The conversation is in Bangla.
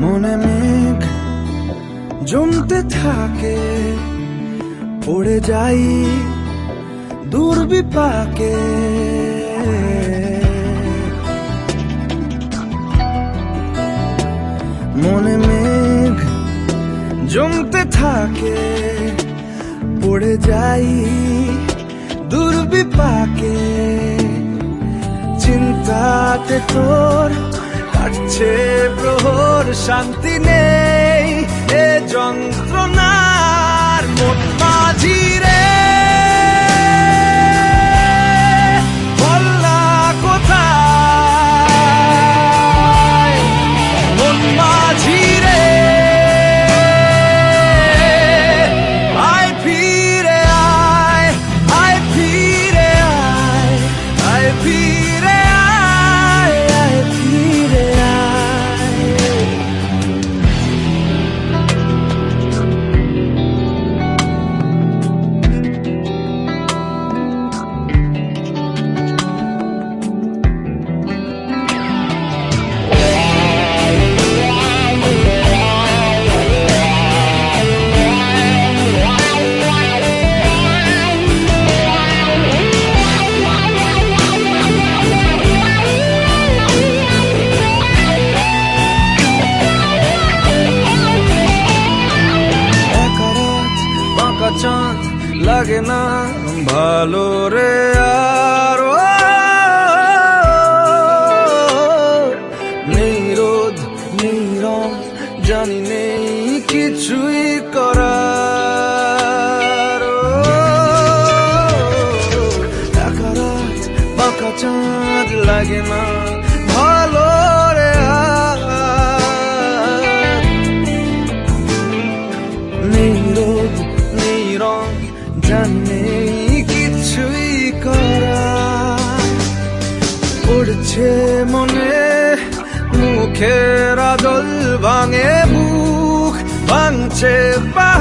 মনে মেঘ জমতে থাকে, পড়ে যাই দূর বিপাকে মনে মেঘ জমতে থাকে, পড়ে যাই দূর বিপাকে চিন্তাতে তোর কাটছে প্রহর শান্তি নেই এ যন্ত্রণার লাগে না, ভালো রে আর নেই রোদ নেই রং জানি নেই কিছুই করার। রাত বাঁকা চাঁদ লাগে না। জানে কিছুই করা। পড়ছে মনে মুখের আদল ভাঙে মুখ ভাঙছে মাঝি